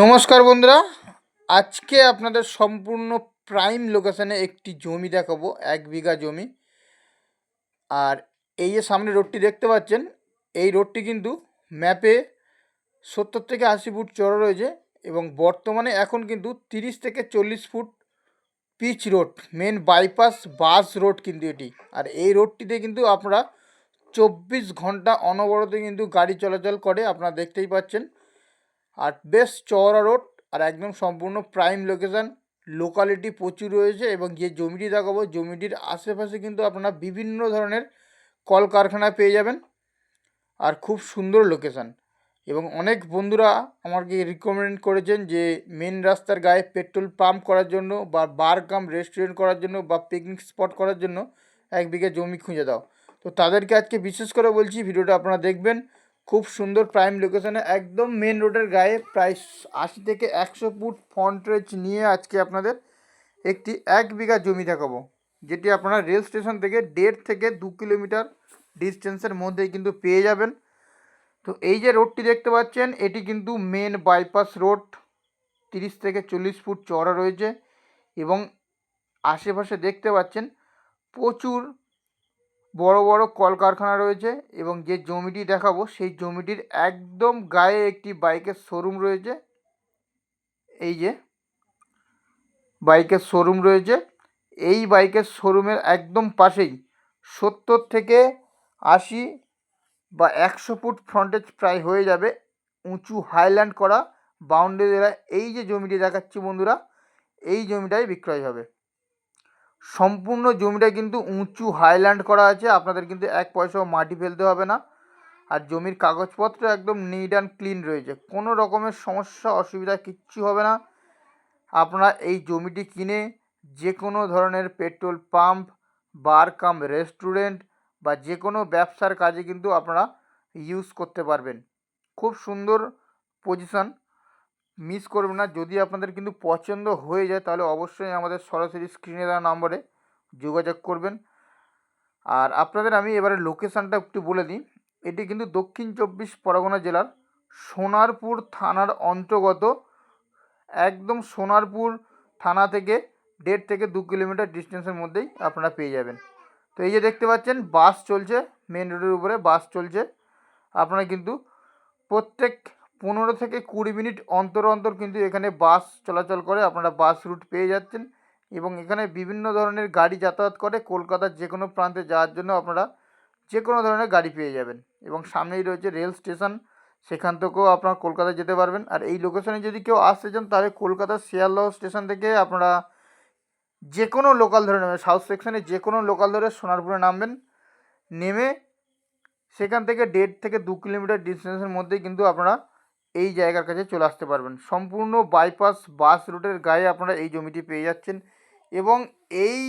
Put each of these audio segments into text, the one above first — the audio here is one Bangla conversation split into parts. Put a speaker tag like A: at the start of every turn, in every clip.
A: নমস্কার বন্ধুরা, আজকে আপনাদের সম্পূর্ণ প্রাইম লোকেশনে একটি জমি দেখাবো, এক বিঘা জমি। আর এই যে সামনে রোডটি দেখতে পাচ্ছেন, এই রোডটি কিন্তু ম্যাপে সত্তর থেকে আশি ফুট চড়া রয়েছে এবং বর্তমানে এখন কিন্তু তিরিশ থেকে চল্লিশ foot pitch road main bypass bus road কিন্তু এটি। আর এই রোডটিতে কিন্তু আপনারা চব্বিশ ঘণ্টা অনবরত কিন্তু গাড়ি চলাচল করে, আপনারা দেখতেই পাচ্ছেন। আর বেশ চওড়া রোড আর একদম সম্পূর্ণ প্রাইম লোকেশান লোকালিটি প্রচুর রয়েছে এবং যে জমিটি দেখাবো, জমিটির আশেপাশে কিন্তু আপনারা বিভিন্ন ধরনের কলকারখানা পেয়ে যাবেন। আর খুব সুন্দর লোকেশান এবং অনেক বন্ধুরা আমাকে রিকমেন্ড করেছেন যে মেন রাস্তার গায়ে পেট্রোল পাম্প করার জন্য বা বার কাম রেস্টুরেন্ট করার জন্য বা পিকনিক স্পট করার জন্য এক বিঘা জমি খুঁজে দাও। তো তাদেরকে আজকে বিশেষ করে বলছি, ভিডিওটা আপনারা দেখবেন। খুব সুন্দর প্রাইম লোকেশনে একদম মেন রোডের গায়ে প্রায় আশি থেকে একশো ফুট ফ্রন্টেজ নিয়ে আজকে আপনাদের একটি এক বিঘা জমি দেখাবো, যেটি আপনারা রেল স্টেশন থেকে দেড় থেকে দু কিলোমিটার ডিস্টেন্সের মধ্যেই কিন্তু পেয়ে যাবেন। তো এই যে রোডটি দেখতে পাচ্ছেন, এটি কিন্তু মেন বাইপাস রোড তিরিশ থেকে চল্লিশ ফুট চওড়া রয়েছে এবং আশেপাশে দেখতে পাচ্ছেন প্রচুর বড় বড় কলকারখানা রয়েছে এবং যে জমিটি দেখাবো সেই জমিটির একদম গায়ে একটি বাইকের শোরুম রয়েছে। এই যে বাইকের শোরুম রয়েছে। এই বাইকের শোরুমের একদম পাশেই সত্তর থেকে আশি বা একশো ফুট ফ্রন্টেজ প্রায় হয়ে যাবে উঁচু হাইল্যান্ড করা বাউন্ডারি এই যে জমিটি দেখাচ্ছি বন্ধুরা, এই জমিটাই বিক্রয় হবে। সম্পূর্ণ জমিটা কিন্তু উঁচু হাইল্যান্ড করা আছে, আপনাদের কিন্তু এক পয়সাও মাটি ফেলতে হবে না। আর জমির কাগজপত্র একদম নিট অ্যান্ড ক্লিন রয়েছে, কোনো রকমের সমস্যা, অসুবিধা কিচ্ছু হবে না। আপনারা এই জমিটি কিনে যে কোনো ধরনের petrol pump bar cum restaurant বা যে কোনো ব্যবসার কাজে কিন্তু আপনারা ইউজ করতে পারবেন। খুব সুন্দর পজিশান মিস করবেন না। যদি আপনাদের কিন্তু পছন্দ হয়ে যায়, তাহলে অবশ্যই আমাদের সরাসরি স্ক্রিনে দেওয়া নম্বরে যোগাযোগ করবেন। আর আপনাদের আমি এবারে লোকেশানটা একটু বলে দিই। এটি কিন্তু দক্ষিণ চব্বিশ পরগনা জেলার সোনারপুর থানার অন্তর্গত। একদম সোনারপুর থানা থেকে দেড় থেকে দু কিলোমিটার ডিস্টেন্সের মধ্যেই আপনারা পেয়ে যাবেন। তো এই যে দেখতে পাচ্ছেন বাস চলছে মেন রোডের উপরে বাস চলছে। আপনারা কিন্তু প্রত্যেক পনেরো থেকে কুড়ি মিনিট অন্তর অন্তর কিন্তু এখানে বাস চলাচল করে, আপনারা বাস রুট পেয়ে যাচ্ছেন এবং এখানে বিভিন্ন ধরনের গাড়ি যাতায়াত করে। কলকাতার যে কোনো প্রান্তে যাওয়ার জন্য আপনারা যে কোনো ধরনের গাড়ি পেয়ে যাবেন এবং সামনেই রয়েছে রেল স্টেশন। সেখান থেকেও আপনারা কলকাতা যেতে পারবেন। আর এই লোকেশনে যদি কেউ আসতে চান, তাহলে কলকাতার শিয়ালদহ স্টেশন থেকে আপনারা যে কোনো লোকাল ধরে নেবেন সাউথ সেকশনে যে কোনো লোকাল ধরে সোনারপুরে নামবেন। নেমে সেখান থেকে দেড় থেকে দু কিলোমিটার ডিস্টেন্সের মধ্যেই কিন্তু আপনারা এই জায়গার কাছে চলে আসতে পারবেন। সম্পূর্ণ বাইপাস বাস রুটের গায়ে আপনারা এই জমিটি পেয়ে যাচ্ছেন এবং এই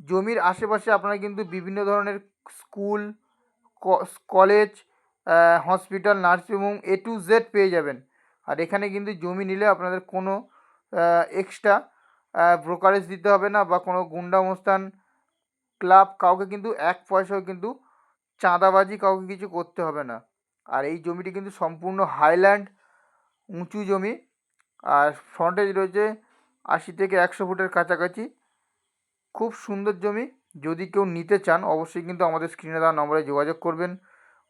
A: জমির আশেপাশে আপনারা কিন্তু বিভিন্ন ধরনের school college hospital nursing home A to Z পেয়ে যাবেন। আর এখানে কিন্তু জমি নিলে আপনাদের কোনো এক্সট্রা ব্রোকারেজ দিতে হবে না বা কোনো গুন্ডামস্তান ক্লাব কাউকে কিন্তু এক পয়সাও কিন্তু চাঁদাবাজি কাউকে কিছু করতে হবে না। আর এই জমিটি কিন্তু সম্পূর্ণ হাইল্যান্ড উঁচু জমি। আর ফ্রন্টেজ রয়েছে আশি থেকে একশো ফুটের কাছাকাছি। খুব সুন্দর জমি। যদি কেউ নিতে চান, অবশ্যই কিন্তু আমাদের স্ক্রিনে দেওয়া নম্বরে যোগাযোগ করবেন।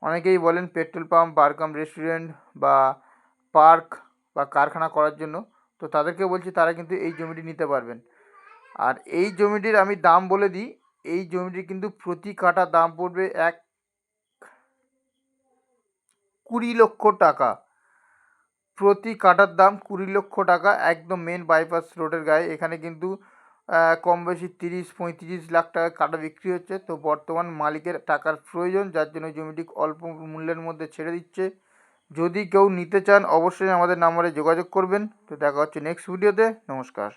A: অনেকেই বলেন petrol pump bar cum restaurant বা পার্ক বা কারখানা করার জন্য। তো তাদেরকে বলছি, তারা কিন্তু এই জমিটি নিতে পারবেন। আর এই জমিটির আমি দাম বলে দিই, এই জমিটির কিন্তু প্রতি কাটা দাম পড়বে এক কুড়ি লক্ষ টাকা। প্রতি কাটার দাম কুড়ি লক্ষ টাকা, একদম মেন বাইপাস রোডের গায়ে। এখানে কিন্তু কম বেশি তিরিশ, পঁয়ত্রিশ লাখ টাকা কাটা বিক্রি হচ্ছে। তো বর্তমান মালিকের টাকার প্রয়োজন, যার জন্য জমিটি অল্প মূল্যের মধ্যে ছেড়ে দিচ্ছে। যদি কেউ নিতে চান, অবশ্যই আমাদের নাম্বারে যোগাযোগ করবেন। তো দেখা হচ্ছে নেক্সট ভিডিওতে নমস্কার।